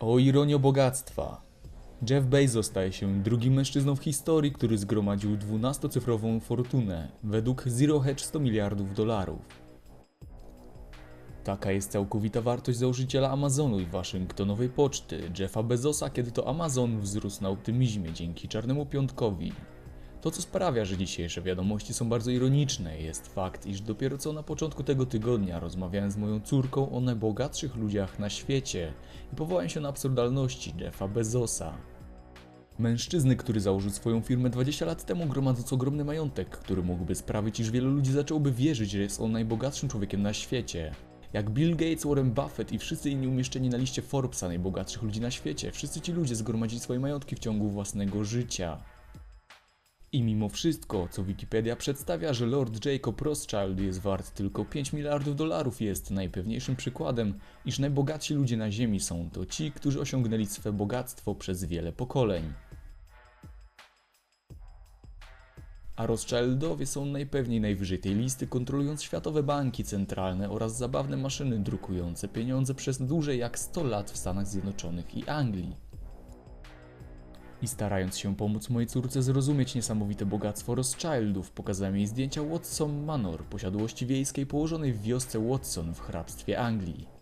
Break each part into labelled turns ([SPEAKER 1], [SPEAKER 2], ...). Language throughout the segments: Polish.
[SPEAKER 1] O ironio bogactwa. Jeff Bezos staje się drugim mężczyzną w historii, który zgromadził 12-cyfrową fortunę, według Zero Hedge 100 miliardów dolarów. Taka jest całkowita wartość założyciela Amazonu i Waszyngtonowej Poczty, Jeffa Bezosa, kiedy to Amazon wzrósł na optymizmie dzięki Czarnemu Piątkowi. To, co sprawia, że dzisiejsze wiadomości są bardzo ironiczne, jest fakt, iż dopiero co na początku tego tygodnia rozmawiałem z moją córką o najbogatszych ludziach na świecie i powołałem się na absurdalności Jeffa Bezosa. Mężczyzny, który założył swoją firmę 20 lat temu, gromadząc ogromny majątek, który mógłby sprawić, iż wielu ludzi zaczęłoby wierzyć, że jest on najbogatszym człowiekiem na świecie. Jak Bill Gates, Warren Buffett i wszyscy inni umieszczeni na liście Forbesa najbogatszych ludzi na świecie, wszyscy ci ludzie zgromadzili swoje majątki w ciągu własnego życia. I mimo wszystko, co Wikipedia przedstawia, że Lord Jacob Rothschild jest wart tylko 5 miliardów dolarów, jest najpewniejszym przykładem, iż najbogatsi ludzie na Ziemi są to ci, którzy osiągnęli swe bogactwo przez wiele pokoleń. A Rothschildowie są najpewniej najwyżej tej listy, kontrolując światowe banki centralne oraz zabawne maszyny drukujące pieniądze przez dłużej jak 100 lat w Stanach Zjednoczonych i Anglii. I starając się pomóc mojej córce zrozumieć niesamowite bogactwo Rothschildów, pokazałem jej zdjęcia Watson Manor, posiadłości wiejskiej położonej w wiosce Watson w hrabstwie Anglii.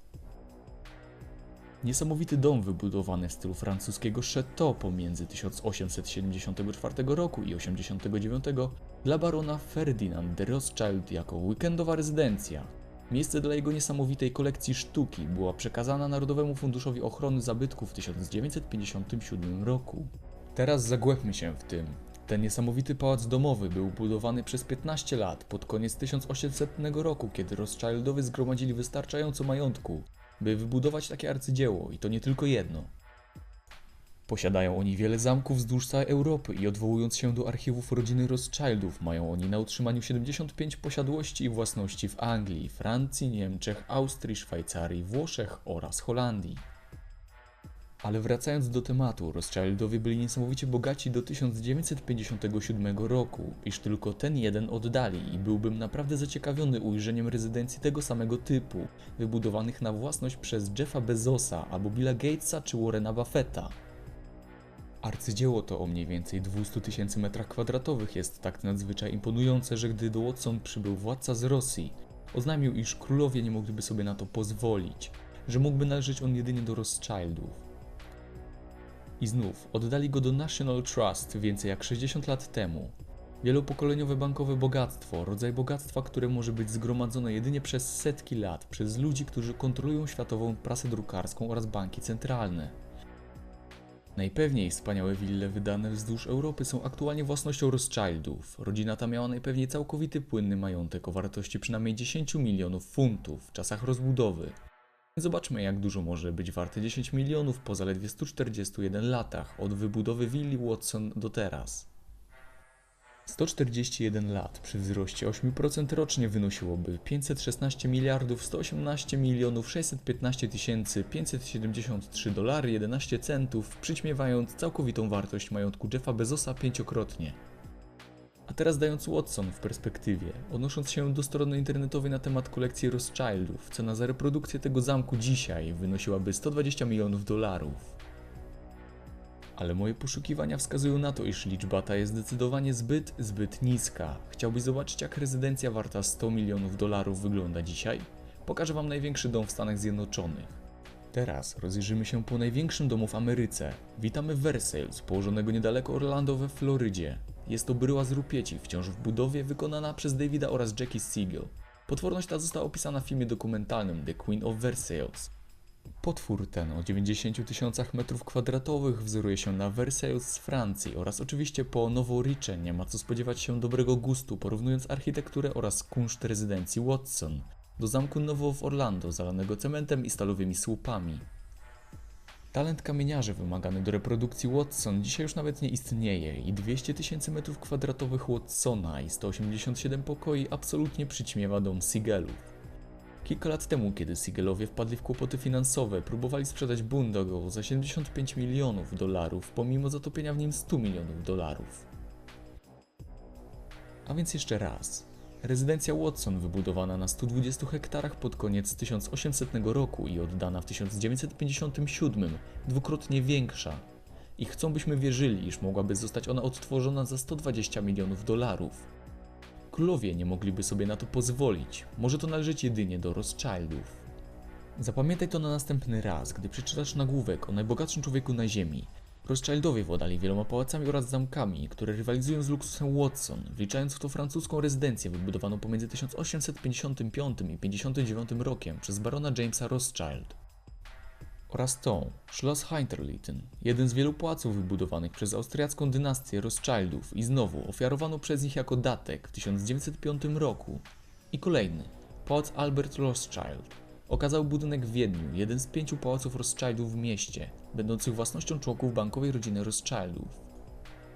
[SPEAKER 1] Niesamowity dom wybudowany w stylu francuskiego Chateau pomiędzy 1874 roku i 89 dla barona Ferdinand de Rothschild jako weekendowa rezydencja. Miejsce dla jego niesamowitej kolekcji sztuki była przekazana Narodowemu Funduszowi Ochrony Zabytków w 1957 roku. Teraz zagłębmy się w tym. Ten niesamowity pałac domowy był budowany przez 15 lat pod koniec 1800 roku, kiedy Rothschildowie zgromadzili wystarczająco majątku, by wybudować takie arcydzieło i to nie tylko jedno. Posiadają oni wiele zamków wzdłuż całej Europy i odwołując się do archiwów rodziny Rothschildów, mają oni na utrzymaniu 75 posiadłości i własności w Anglii, Francji, Niemczech, Austrii, Szwajcarii, Włoszech oraz Holandii. Ale wracając do tematu, Rothschildowie byli niesamowicie bogaci do 1957 roku, iż tylko ten jeden oddali i byłbym naprawdę zaciekawiony ujrzeniem rezydencji tego samego typu, wybudowanych na własność przez Jeffa Bezosa albo Billa Gatesa czy Warrena Buffetta. Arcydzieło to o mniej więcej 200 tysięcy metrach kwadratowych jest tak nadzwyczaj imponujące, że gdy do Watson przybył władca z Rosji, oznajmił, iż królowie nie mogliby sobie na to pozwolić, że mógłby należeć on jedynie do Rothschildów. I znów oddali go do National Trust więcej jak 60 lat temu. Wielopokoleniowe bankowe bogactwo, rodzaj bogactwa, które może być zgromadzone jedynie przez setki lat przez ludzi, którzy kontrolują światową prasę drukarską oraz banki centralne. Najpewniej wspaniałe wille wydane wzdłuż Europy są aktualnie własnością Rothschildów. Rodzina ta miała najpewniej całkowity płynny majątek o wartości przynajmniej 10 milionów funtów w czasach rozbudowy. Zobaczmy, jak dużo może być warte 10 milionów po zaledwie 141 latach od wybudowy willi Watson do teraz. 141 lat przy wzroście 8% rocznie wynosiłoby 516 miliardów 118 milionów 615 tysięcy 573 dolary 11 centów, przyćmiewając całkowitą wartość majątku Jeffa Bezosa pięciokrotnie. Teraz dając Watson w perspektywie, odnosząc się do strony internetowej na temat kolekcji Rothschildów, cena za reprodukcję tego zamku dzisiaj wynosiłaby 120 milionów dolarów. Ale moje poszukiwania wskazują na to, iż liczba ta jest zdecydowanie zbyt, zbyt niska. Chciałbyś zobaczyć, jak rezydencja warta 100 milionów dolarów wygląda dzisiaj? Pokażę Wam największy dom w Stanach Zjednoczonych. Teraz rozejrzymy się po największym domu w Ameryce. Witamy w Versailles, położonego niedaleko Orlando we Florydzie. Jest to bryła z rupieci, wciąż w budowie, wykonana przez Davida oraz Jackie Siegel. Potworność ta została opisana w filmie dokumentalnym The Queen of Versailles. Potwór ten o 90 tysiącach metrów kwadratowych wzoruje się na Versailles z Francji oraz oczywiście po Noworicze nie ma co spodziewać się dobrego gustu, porównując architekturę oraz kunszt rezydencji Watson do zamku Nowo w Orlando zalanego cementem i stalowymi słupami. Talent kamieniarzy wymagany do reprodukcji Watson dzisiaj już nawet nie istnieje i 200 tysięcy metrów kwadratowych Watsona i 187 pokoi absolutnie przyćmiewa dom Siegelów. Kilka lat temu, kiedy Siegelowie wpadli w kłopoty finansowe, próbowali sprzedać Boondoggle za 75 milionów dolarów, pomimo zatopienia w nim 100 milionów dolarów. A więc jeszcze raz. Rezydencja Watson, wybudowana na 120 hektarach pod koniec 1800 roku i oddana w 1957, dwukrotnie większa. I chcą byśmy wierzyli, iż mogłaby zostać ona odtworzona za 120 milionów dolarów. Królowie nie mogliby sobie na to pozwolić. Może to należeć jedynie do Rothschildów. Zapamiętaj to na następny raz, gdy przeczytasz nagłówek o najbogatszym człowieku na Ziemi. Rothschildowie władali wieloma pałacami oraz zamkami, które rywalizują z luksusem Watson, wliczając w to francuską rezydencję wybudowaną pomiędzy 1855 i 59 rokiem przez barona Jamesa Rothschild. Oraz tą, Schloss Hinterlitten, jeden z wielu pałaców wybudowanych przez austriacką dynastię Rothschildów i znowu ofiarowano przez nich jako datek w 1905 roku. I kolejny, pałac Albert Rothschild, okazał budynek w Wiedniu, jeden z pięciu pałaców Rothschildów w mieście, będących własnością członków bankowej rodziny Rothschildów.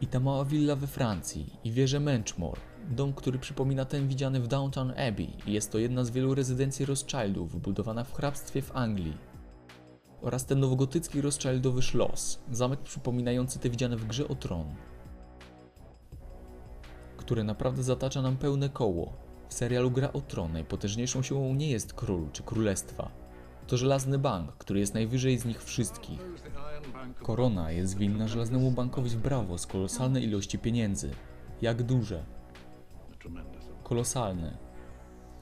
[SPEAKER 1] I ta mała willa we Francji, i wieża Menchmore, dom, który przypomina ten widziany w Downton Abbey i jest to jedna z wielu rezydencji Rothschildów wybudowana w hrabstwie w Anglii. Oraz ten nowogotycki Rothschildowy Schloss, zamek przypominający te widziane w grze o tron, które naprawdę zatacza nam pełne koło, w serialu Gra o Tron najpotężniejszą siłą nie jest król czy królestwa. To żelazny bank, który jest najwyżej z nich wszystkich. Korona jest winna żelaznemu bankowi w brawo z kolosalnej ilości pieniędzy. Jak duże? Kolosalne.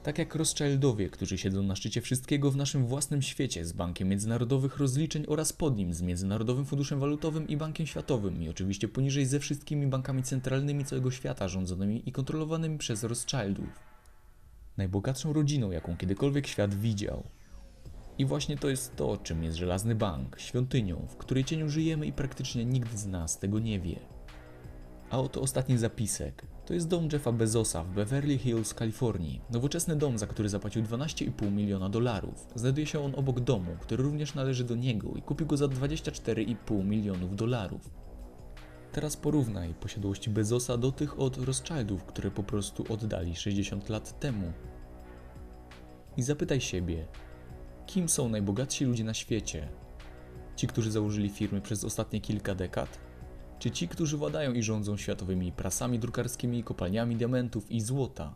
[SPEAKER 1] Tak jak Rothschildowie, którzy siedzą na szczycie wszystkiego w naszym własnym świecie z Bankiem Międzynarodowych Rozliczeń oraz pod nim z Międzynarodowym Funduszem Walutowym i Bankiem Światowym i oczywiście poniżej ze wszystkimi bankami centralnymi całego świata rządzonymi i kontrolowanymi przez Rothschildów najbogatszą rodziną, jaką kiedykolwiek świat widział. I właśnie to jest to, czym jest Żelazny Bank, świątynią, w której cieniu żyjemy i praktycznie nikt z nas tego nie wie. A oto ostatni zapisek. To jest dom Jeffa Bezosa w Beverly Hills, Kalifornii. Nowoczesny dom, za który zapłacił 12,5 miliona dolarów. Znajduje się on obok domu, który również należy do niego i kupił go za 24,5 milionów dolarów. Teraz porównaj posiadłości Bezosa do tych od Rothschildów, które po prostu oddali 60 lat temu. I zapytaj siebie, kim są najbogatsi ludzie na świecie? Ci, którzy założyli firmy przez ostatnie kilka dekad? Czy ci, którzy władają i rządzą światowymi prasami drukarskimi, kopalniami diamentów i złota?